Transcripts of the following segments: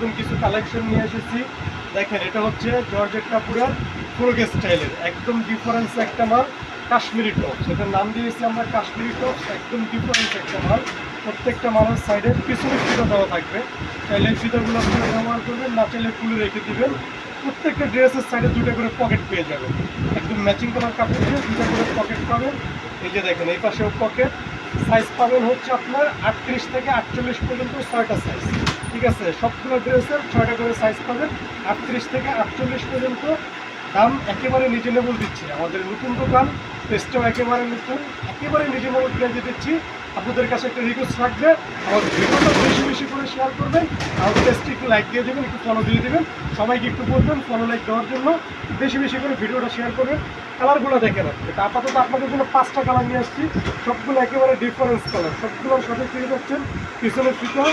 নতুন কিছু কালেকশন নিয়ে এসেছি। দেখেন, এটা হচ্ছে জর্জেট কাপুরের ফ্রোগ স্টাইলের একদম ডিফারেন্স একটা মাল, কাশ্মীরি টপ সেটার নাম দিয়েছি আমরা কাশ্মীরি টপ একদম ডিফারেন্স একটা মাল। প্রত্যেকটা মালের সাইডে পিছনে ফিতা দেওয়া থাকবে। চাইলে ফিতাগুলো আপনারা ব্যবহার করবেন, না চাইলে খুলে রেখে দেবেন। প্রত্যেকটা ড্রেসের সাইডে দুটো করে পকেট পেয়ে যাবেন। একদম ম্যাচিং করার কাপড় দিয়ে দুটো করে পকেট পাবেন। এই যে দেখেন, এই পাশেও পকেট সাইজ পাবেন হচ্ছে আপনার আটত্রিশ থেকে আটচল্লিশ পর্যন্ত ছয়টা সাইজ ঠিক আছে সবগুলো ড্রেসের ছয়টা করে সাইজ পাবেন। আটত্রিশ থেকে আটচল্লিশ পর্যন্ত দাম একেবারে নিজে রিজনেবল দিচ্ছি। আমাদের নতুন দোকান টেস্টও একেবারে নতুন, একেবারে রিজনেবল প্রাইজে দিচ্ছি। আপনাদের কাছে একটা রিকোয়েস্ট থাকবে, আমাদের ভিডিওটা বেশি বেশি করে শেয়ার করবেন, আমাদের পেজটি একটু লাইক দিয়ে দেবেন, একটু ফলো দিয়ে দেবেন। সবাইকে একটু বলবেন ফলো লাইক দেওয়ার জন্য বেশি বেশি করে ভিডিওটা শেয়ার করবেন। কালারগুলো দেখে রাখবে আপাতত আপনাদের জন্য পাঁচটা কালার নিয়ে আসছি। সবগুলো একেবারে ডিফারেন্স কালার সবগুলোর সাথে পেয়ে যাচ্ছেন, পিছনের ফিতা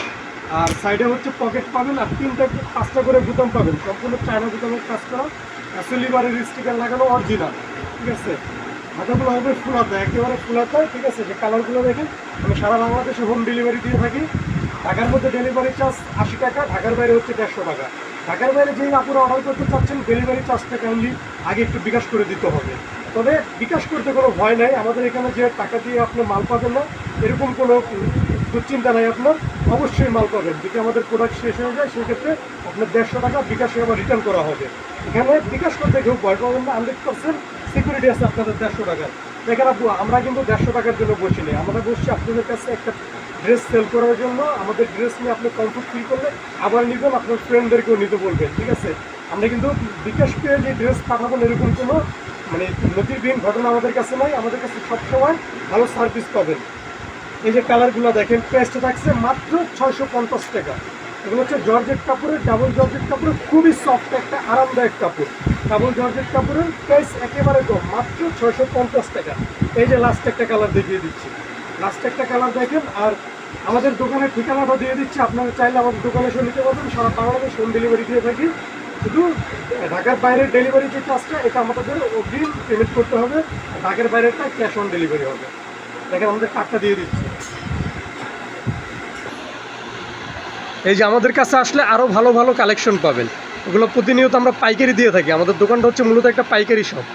আর সাইডে হচ্ছে পকেট পাবেন আর তিনটা পাঁচটা করে বুতাম পাবেন। সম্পূর্ণ চায়না বুতামের কাজ করা। সিলিভারের স্টিকার লাগানো অরিজিনাল ঠিক আছে? হাতাগুলো হবে ফুলাতে, একেবারে ফুলাতে, ঠিক আছে? যে কালারগুলো দেখেন, আমি সারা বাংলাদেশে হোম ডেলিভারি দিয়ে থাকি। ঢাকার মধ্যে ডেলিভারি চার্জ আশি টাকা, ঢাকার বাইরে হচ্ছে দেড়শো টাকা। ঢাকার বাইরে যেই আপুরা অর্ডার করতে চাচ্ছেন ডেলিভারি চার্জটা কাইন্ডলি আগে একটু বিকাশ করে দিতে হবে। তবে বিকাশ করতে কোনো ভয় নাই। আমাদের এখানে যে টাকা দিয়ে আপনি মাল পাবেন না এরকম কোনো দুশ্চিন্তা নাই আপনার, অবশ্যই মাল পাবেন। যদি আমাদের প্রোডাক্ট শেষ হয়ে যায়, সেক্ষেত্রে আপনার দেড়শো টাকা বিকাশে আবার রিটার্ন করা হবে। এখানে বিকাশ করতে কেউ ভয় পাবেন না হান্ড্রেড পার্সেন্ট সিকিউরিটি আছে আপনাদের দেড়শো টাকার। দেখেন আপু, আমরা কিন্তু দেড়শো টাকার জন্য বসি নেই। আমরা বসছি আপনাদের কাছে একটা ড্রেস সেল করার জন্য। আমাদের ড্রেস নিয়ে আপনি কমফোর্ট ফিল করলে আবার নেবেন, আপনার ফ্রেন্ডদেরকেও নিতে বলবেন, ঠিক আছে? আমরা কিন্তু বিকাশ পেয়ে যে ড্রেস পাঠাবেন এরকম কোনো মানে নদীর ঘটনা আমাদের কাছে নাই। আমাদের কাছে সবসময় ভালো সার্ভিস পাবেন। এই যে কালারগুলো দেখেন, প্রাইসটা থাকছে মাত্র ছয়শো পঞ্চাশ টাকা। এগুলো হচ্ছে জর্জেট কাপড়ের, ডাবল জর্জেট কাপড়ের, খুবই সফট একটা, আরামদায়ক কাপড়। ডাবল জর্জেট কাপড়ের প্রাইস একেবারে কম, মাত্র ছয়শো পঞ্চাশ টাকা। এই যে লাস্ট একটা কালার দেখিয়ে দিচ্ছি। লাস্ট একটা কালার দেখেন, আর আমাদের দোকানের ঠিকানাটা দিয়ে দিচ্ছি। আপনারা চাইলে আমাদের দোকানে এসে নিতে পারবেন। সারা বাংলাদেশ হোম ডেলিভারি দিয়ে থাকি। শুধু ঢাকার বাইরের ডেলিভারি যে চার্জটা এটা আমাদের অগ্রিম পেমেন্ট করতে হবে। ঢাকার বাইরেরটা ক্যাশ অন ডেলিভারি হবে। দেখেন, আমাদের কার্ডটা দিয়ে দিচ্ছি। এই যে আমাদের কাছে আসলে আরও ভালো ভালো কালেকশন পাবেন। ওগুলো প্রতিনিয়ত আমরা পাইকারি দিয়ে থাকি। আমাদের দোকানটা হচ্ছে মূলত একটা পাইকারি শপ